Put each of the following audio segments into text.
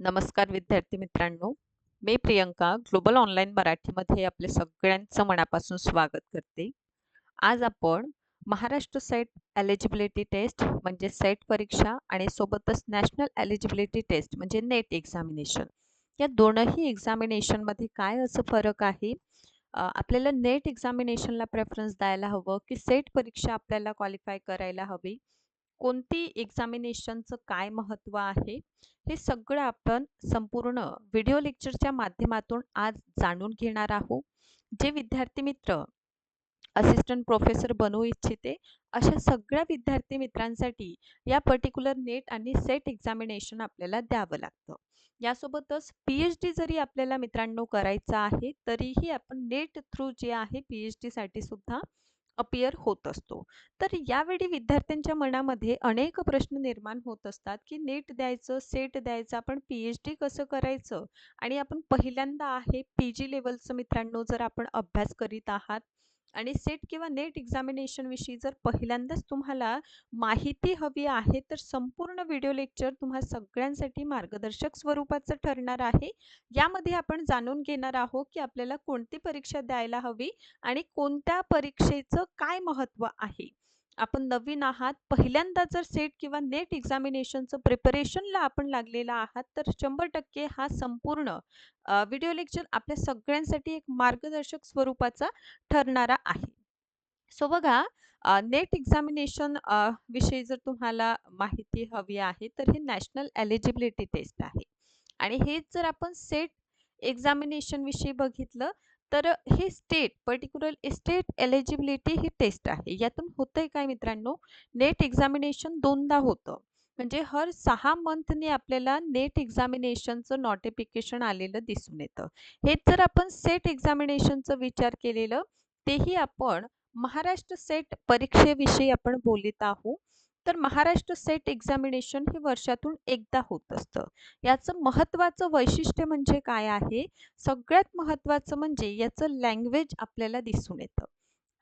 नमस्कार विद्यार्थी मित्रांनो. मी प्रियंका ग्लोबल ऑनलाईन मराठीमध्ये आपले सगळ्यांचं मनापासून स्वागत करते. आज आपण महाराष्ट्र सेट एलिजिबिलिटी टेस्ट म्हणजे सेट परीक्षा आणि सोबतच नॅशनल एलिजिबिलिटी टेस्ट म्हणजे नेट एक्झामिनेशन. या दोनही एक्झामिनेशनमध्ये काय असं फरक आहे? आपल्याला नेट एक्झामिनेशनला प्रेफरन्स द्यायला हवं की सेट परीक्षा आपल्याला क्वालिफाय करायला हवी? कोणती एक्झामिनेशनचं काय महत्त्व आहे? हे सगळं आपण संपूर्ण व्हिडिओ लेक्चरच्या माध्यमातून आज जाणून घेणार आहोत. जे विद्यार्थी मित्र असिस्टंट प्रोफेसर बनवू इच्छिते अशा सगळ्या विद्यार्थी मित्रांसाठी या पर्टिक्युलर नेट आणि सेट एक्झामिनेशन आपल्याला द्यावं लागतं. यासोबतच पी एच डी जरी आपल्याला मित्रांनो करायचं आहे तरीही आपण नेट थ्रू जे आहे पी एच डीसाठी सुद्धा अपियर होत असतो. तर यावेळी विद्यार्थ्यांच्या मनामध्ये अनेक प्रश्न निर्माण होत असतात की नेट द्यायचं सेट द्यायचं आपण पी एच डी कसं करायचं? आणि आपण पहिल्यांदा आहे पी जी लेवलचं मित्रांनो जर आपण अभ्यास करीत आहात आणि सेट किंवा नेट एक्झामिनेशनविषयी जर पहिल्यांदाच तुम्हाला माहिती हवी आहे तर संपूर्ण व्हिडिओ लेक्चर तुम्हा सगळ्यांसाठी मार्गदर्शक स्वरूपाचं ठरणार आहे. यामध्ये आपण जाणून घेणार आहोत की आपल्याला कोणती परीक्षा द्यायला हवी आणि कोणत्या परीक्षेचं काय महत्त्व आहे. आपण नवीन आहात पहिल्यांदा जर सेट किंवा नेट एक्झामिनेशनचं प्रिपरेशनला आपण लागलेला आहात तर शंभर टक्के हा संपूर्ण व्हिडिओ लेक्चर आपल्या सगळ्यांसाठी एक मार्गदर्शक स्वरूपाचा ठरणारा आहे. सो बघा नेट एक्झामिनेशन विषयी जर तुम्हाला माहिती हवी आहे तर हे नॅशनल एलिजिबिलिटी टेस्ट आहे. आणि हेच जर आपण सेट एक्झामिनेशन विषयी बघितलं तर हे स्टेट पर्टिक्युलर स्टेट एलिजिबिलिटी ही टेस्ट आहे. यातून होतंय काय मित्रांनो? नेट एक्झामिनेशन दोनदा होतं. म्हणजे हर सहा मंथने आपल्याला नेट एक्झामिनेशनचं नोटिफिकेशन आलेलं दिसून येतं. हेच जर आपण सेट एक्झामिनेशनचं विचार केलेलं तेही आपण महाराष्ट्र सेट परीक्षेविषयी आपण बोलत आहोत. तर महाराष्ट्र सेट एक्झामिनेशन हे वर्षातून एकदा होत असतं. याचं महत्त्वाचं वैशिष्ट्य म्हणजे काय आहे? सगळ्यात महत्त्वाचं म्हणजे याचं लँग्वेज आपल्याला दिसून येतं.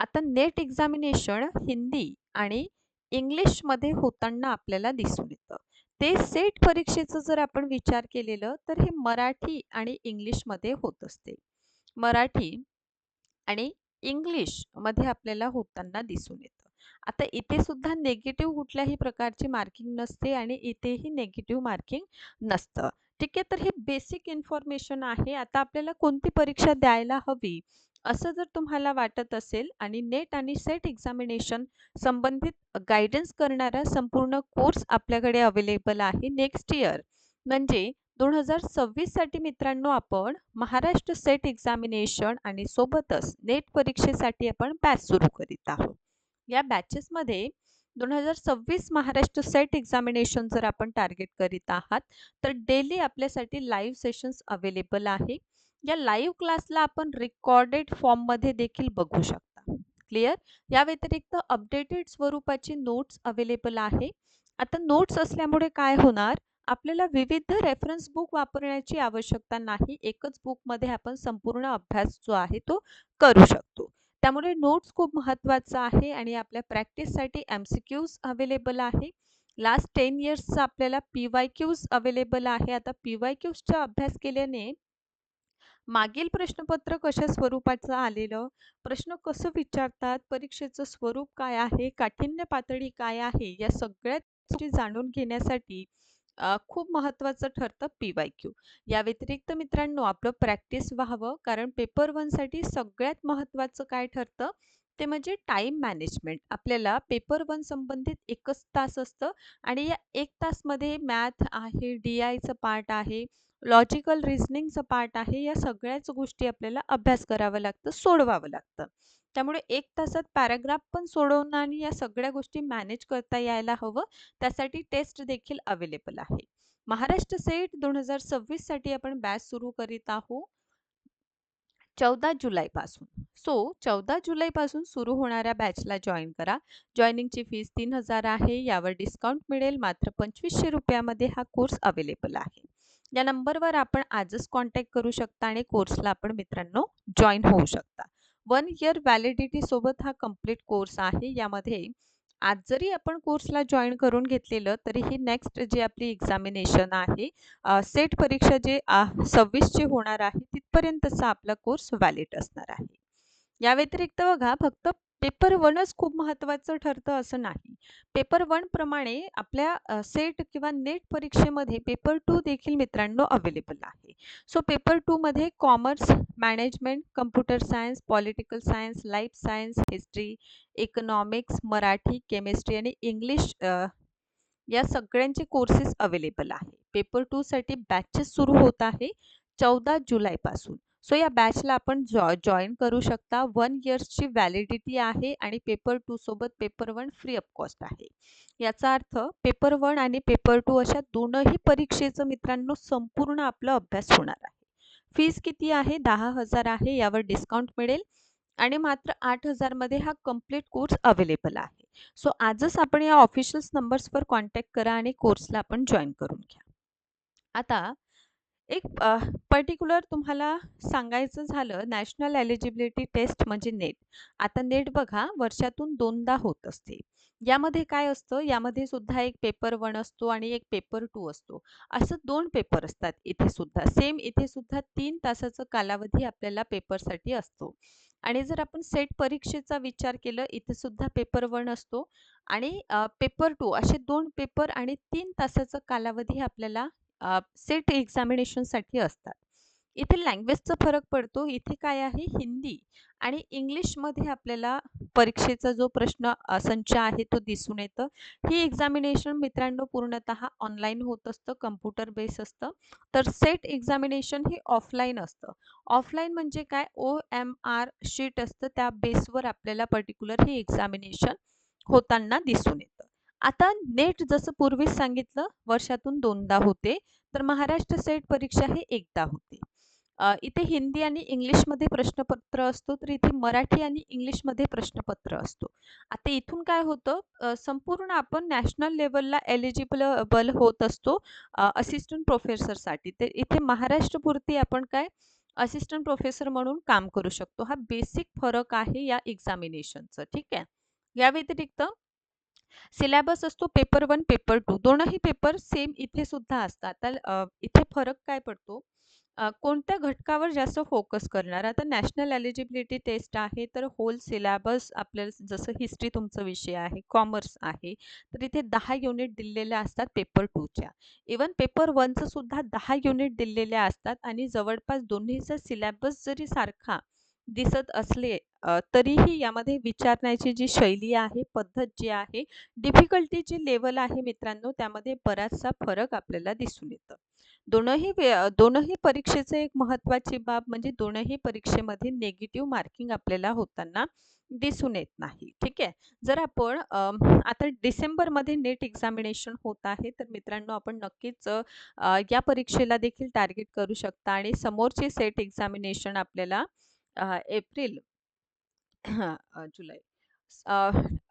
आता नेट एक्झामिनेशन हिंदी आणि इंग्लिशमध्ये होताना आपल्याला दिसून येतं. ते सेट परीक्षेचं जर आपण विचार केलेलं तर हे मराठी आणि इंग्लिशमध्ये होत असते. मराठी आणि इंग्लिशमध्ये आपल्याला होताना दिसून येतं. आता इथे सुद्धा नेगेटिव्ह कुठल्याही प्रकारची मार्किंग नसते आणि इथेही नेगेटिव्ह मार्किंग नसतं. ठीक आहे? तर हे बेसिक इन्फॉर्मेशन आहे. आता आपल्याला कोणती परीक्षा द्यायला हवी? असं जर तुम्हाला वाटत असेल आणि नेट आणि सेट एक्झामिनेशन संबंधित गायडन्स करणारा संपूर्ण कोर्स आपल्याकडे अवेलेबल आहे नेक्स्ट इयर म्हणजे दोन हजार सव्वीससाठी मित्रांनो आपण महाराष्ट्र सेट एक्झामिनेशन आणि सोबतच नेट परीक्षेसाठी आपण बॅच सुरू करीत आहोत. या बॅचेसमध्ये दोन हजार सव्वीस महाराष्ट्र सेट एक्झामिनेशन जर आपण टार्गेट करीत आहात तर डेली आपल्यासाठी लाईव्ह सेशन्स अवेलेबल आहे. या लाईव्ह क्लासला आपण रेकॉर्डेड फॉर्ममध्ये देखील बघू शकता. क्लिअर या व्यतिरिक्त अपडेटेड स्वरूपाची नोट्स अवेलेबल आहे. आता नोट्स असल्यामुळे काय होणार? आपल्याला विविध रेफरन्स बुक वापरण्याची आवश्यकता नाही. एकच बुकमध्ये आपण संपूर्ण अभ्यास जो आहे तो करू शकतो. त्यामुळे नोट्स खूप महत्त्वाचा आहे आणि आपल्या प्रॅक्टिससाठी एम सी क्यूज अवेलेबल आहे. लास्ट टेन इयर्सचा आपल्याला पी वाय क्यूज अवेलेबल आहे. आता पी वाय क्यूजचा अभ्यास केल्याने मागील प्रश्नपत्र कशा स्वरूपाचं आलेलं प्रश्न कसं विचारतात परीक्षेचं स्वरूप काय आहे काठिण्य पातळी काय आहे या सगळ्या गोष्टी जाणून घेण्यासाठी खूप महत्त्वाचं ठरतं पी वाय क्यू. या व्यतिरिक्त मित्रांनो आपलं प्रॅक्टिस व्हावं कारण पेपर वनसाठी सगळ्यात महत्त्वाचं काय ठरतं? ते म्हणजे टाईम मॅनेजमेंट. आपल्याला पेपर वन संबंधित एकच तास असतं आणि या एक तासमध्ये मॅथ आहे डी आयचं पार्ट आहे लॉजिकल रिझनिंगचं पार्ट आहे. या सगळ्याच गोष्टी आपल्याला अभ्यास करावं लागतं सोडवावं लागतं. त्यामुळे एक तासात पॅराग्राफ पण सोडवणं आणि या सगळ्या गोष्टी मॅनेज करता यायला हवं. त्यासाठी टेस्ट देखील अवेलेबल आहे. महाराष्ट्र सेट दोन हजार सव्वीससाठी आपण बॅच सुरू करीत आहोत. चौदा जुलैपासून सो चौदा जुलैपासून सुरू होणाऱ्या बॅचला जॉईन करा. जॉईनिंगची फीस तीन हजार आहे. यावर डिस्काउंट मिळेल. मात्र पंचवीसशे रुपयामध्ये हा कोर्स अवेलेबल आहे. या नंबरवर आपण आजच कॉन्टॅक्ट करू शकता आणि कोर्सला आपण मित्रांनो जॉईन होऊ शकता. वन इयर व्हॅलिडिटी सोबत हा कंप्लीट कोर्स आहे. यामध्ये आज जरी आपण कोर्सला जॉईन करून घेतलेलं तरीही नेक्स्ट जी आपली एक्झामिनेशन आहे सेट परीक्षा जे सव्वीसची होणार आहे तिथपर्यंतचा आपला कोर्स व्हॅलिड असणार आहे. या व्यतिरिक्त बघा फक्त पेपर वनच खूप महत्त्वाचं ठरतं असं नाही. पेपर वन प्रमाणे आपल्या सेट किंवा नेट परीक्षेमध्ये पेपर टू देखील मित्रांनो अवेलेबल आहे. सो पेपर टूमध्ये commerce management computer science political science life science history economics Marathi chemistry आणि इंग्लिश या सगळ्यांचे कोर्सेस अवेलेबल आहे. पेपर टूसाठी बॅचेस सुरू होत आहे चौदा जुलैपासून. सो या बॅचला आपण जॉ जॉईन करू शकता. वन इयर्सची व्हॅलिडिटी आहे आणि पेपर टू सोबत paper one free of cost आहे. याचा अर्थ पेपर वन आणि पेपर टू अशा दोनही परीक्षेचं मित्रांनो संपूर्ण आपला अभ्यास होणार आहे. फीज किती आहे? दहा हजार आहे. यावर डिस्काउंट मिळेल. आणि मात्र आठ हजारमध्ये हा कंप्लीट कोर्स अवेलेबल आहे. सो आजच आपण या ऑफिशियल्स नंबर्सवर कॉन्टॅक्ट करा आणि कोर्सला आपण जॉईन करून घ्या. आता एक पर्टिक्युलर तुम्हाला सांगायचं झालं नॅशनल एलिजिबिलिटी टेस्ट म्हणजे नेट आता नेट बघा वर्षातून दोनदा होत असते. यामध्ये काय असतं? यामध्ये सुद्धा एक पेपर वन असतो आणि एक पेपर टू असतो. असं दोन पेपर असतात इथे सुद्धा. सेम इथे सुद्धा तीन तासाचा कालावधी आपल्याला पेपरसाठी असतो. आणि जर आपण सेट परीक्षेचा विचार केलं इथे सुद्धा पेपर वन असतो. आणि पेपर टू असे दोन पेपर आणि तीन तासाचा कालावधी आपल्याला सेट एक्झामिनेशनसाठी असतात. इथे लँग्वेजचा फरक पडतो. इथे काय आहे? हिंदी आणि इंग्लिशमध्ये आपल्याला परीक्षेचा जो प्रश्न संच आहे तो दिसून येतं. ही एक्झामिनेशन मित्रांनो पूर्णतः ऑनलाईन होत असतं कम्प्युटर बेस असतं. तर सेट एक्झामिनेशन हे ऑफलाईन असतं. ऑफलाईन म्हणजे काय? ओ एम आर शीट असतं. त्या बेसवर आपल्याला पर्टिक्युलर ही एक्झामिनेशन होताना दिसून येतं. आता नेट जसं पूर्वीच सांगितलं वर्षातून दोनदा होते तर महाराष्ट्र सेट परीक्षा हे एकदा होते. इथे हिंदी आणि इंग्लिशमध्ये प्रश्नपत्र असतो तर इथे मराठी आणि इंग्लिशमध्ये प्रश्नपत्र असतो. आता इथून काय होतं संपूर्ण आपण नॅशनल लेवलला एलिजिबल होत असतो असिस्टंट प्रोफेसरसाठी तर इथे महाराष्ट्रपुरती आपण काय असिस्टंट प्रोफेसर म्हणून काम करू शकतो. हा बेसिक फरक आहे या एक्झामिनेशनचं ठीक आहे? या व्यतिरिक्त सिलॅबस असतो पेपर वन पेपर टू दोनही पेपर सेम इथे सुद्धा असतात. तर इथे फरक काय पडतो? कोणत्या घटकावर जास्त फोकस करणार? आता नॅशनल एलिजिबिलिटी टेस्ट आहे तर होल सिलॅबस आपल्याला जसं हिस्ट्री तुमचा विषय आहे कॉमर्स आहे तर इथे दहा युनिट दिलेल्या असतात पेपर टूच्या इवन पेपर वनचं सुद्धा दहा युनिट दिलेल्या असतात आणि जवळपास दोन्हीचा सिलॅबस जरी सारखा दिसत असले तरीही यामध्ये विचारण्याची जी शैली आहे पद्धत जी आहे डिफिकल्टी जी लेवल आहे मित्रांनो त्यामध्ये बराचसा फरक आपल्याला दिसून येतं. दोनही दोनही परीक्षेचं एक महत्त्वाची बाब म्हणजे दोनही परीक्षेमध्ये नेगेटिव्ह मार्किंग आपल्याला होताना दिसून येत नाही ठीक आहे? जर आपण आता डिसेंबरमध्ये नेट एक्झामिनेशन होत आहे तर मित्रांनो आपण नक्कीच या परीक्षेला देखील टार्गेट करू शकता आणि समोरची सेट एक्झामिनेशन आपल्याला एप्रिल जुलै.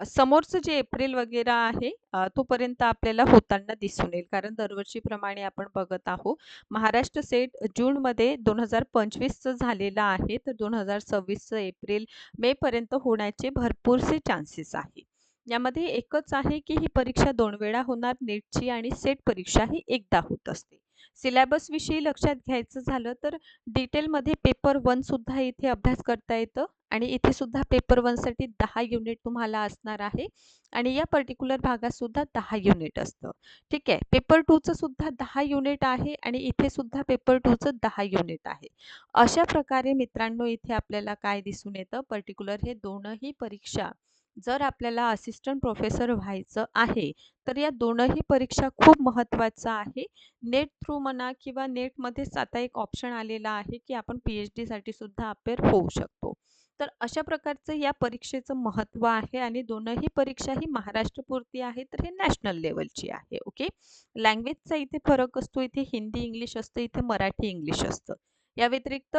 समोरचं जे एप्रिल वगैरे आहे तोपर्यंत आपल्याला होताना दिसून येईल. कारण दरवर्षीप्रमाणे आपण बघत आहोत महाराष्ट्र सेट जूनमध्ये दोन हजार पंचवीसचं झालेलं आहे. तर दोन हजार सव्वीसचं एप्रिल मेपर्यंत होण्याचे भरपूरसे चान्सेस आहे यामध्ये एकच आहे की ही परीक्षा दोन वेळा होणार. नेटची आणि सेट परीक्षा ही एकदा होत असते. सिलॅबसविषयी लक्षात घ्यायचं झालं तर डिटेलमध्ये पेपर वन सुद्धा इथे अभ्यास करता येतं आणि इथे सुद्धा पेपरसाठी दहा युनिट तुम्हाला असणार आहे आणि या पर्टिक्युलर भागात सुद्धा दहा युनिट असतं. ठीक आहे? पेपर टूचं सुद्धा दहा युनिट आहे आणि इथे सुद्धा पेपर टूचं दहा युनिट आहे. अशा प्रकारे मित्रांनो इथे आपल्याला काय दिसून येतं? पर्टिक्युलर हे दोनही परीक्षा जर आपल्याला असिस्टंट प्रोफेसर व्हायचं आहे तर या दोनही परीक्षा खूप महत्त्वाचा आहे. नेट थ्रू म्हणा किंवा नेटमध्येच आता एक ऑप्शन आलेला आहे की आपण पी एच डीसाठी सुद्धा अपेअर होऊ शकतो. तर अशा प्रकारचं या परीक्षेचं महत्त्व आहे आणि दोनही परीक्षा ही महाराष्ट्रपुरती आहे तर हे नॅशनल लेवलची आहे ओके लँग्वेजचा इथे फरक असतो. इथे हिंदी इंग्लिश असतं इथे मराठी इंग्लिश असतं. या व्यतिरिक्त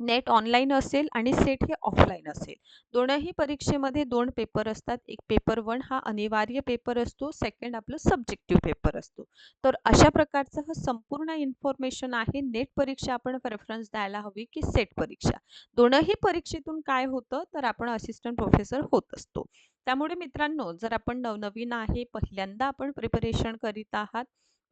नेट ऑनलाईन असेल आणि सेट हे ऑफलाईन असेल. दोनही परीक्षेमध्ये दोन पेपर असतात. एक पेपर वन हा अनिवार्य पेपर असतो. सेकंड आपलं सब्जेक्टिव्ह पेपर असतो. तर अशा प्रकारचं हा संपूर्ण इन्फॉर्मेशन आहे. नेट परीक्षा आपण प्रेफरन्स द्यायला हवी की सेट परीक्षा. दोनही परीक्षेतून काय होतं? तर आपण असिस्टंट प्रोफेसर होत असतो. त्यामुळे मित्रांनो जर आपण नवनवीन आहे पहिल्यांदा आपण प्रिपरेशन करीत आहात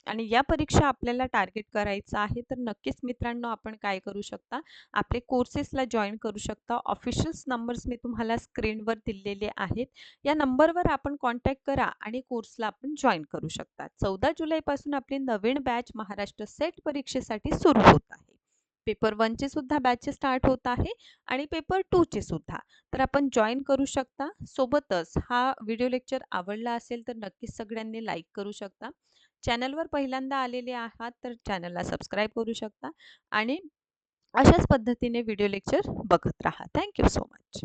आणि या परीक्षा आपल्याला टार्गेट करायचं आहे तर नक्कीच मित्रांनो आपण काय करू शकता? आपले कोर्सेसला जॉईन करू शकता. ऑफिशियल्स नंबर्स मी तुम्हाला स्क्रीनवर दिलेले आहेत. या नंबरवर आपण कॉन्टॅक्ट करा आणि कोर्सला आपण जॉईन करू शकता. चौदा जुलैपासून आपली नवीन बॅच महाराष्ट्र सेट परीक्षेसाठी सुरू होत आहे. पेपर वनचे सुद्धा बॅचेस स्टार्ट होत आहे आणि पेपर टूचे सुद्धा. तर आपण जॉईन करू शकता. सोबतच हा व्हिडिओ लेक्चर आवडला असेल तर नक्कीच सगळ्यांनी लाईक करू शकता. चॅनलवर पहिल्यांदा आलेले आहात तर चॅनलला सबस्क्राईब करू शकता आणि अशाच पद्धतीने व्हिडिओ लेक्चर बघत राहा. Thank you so much.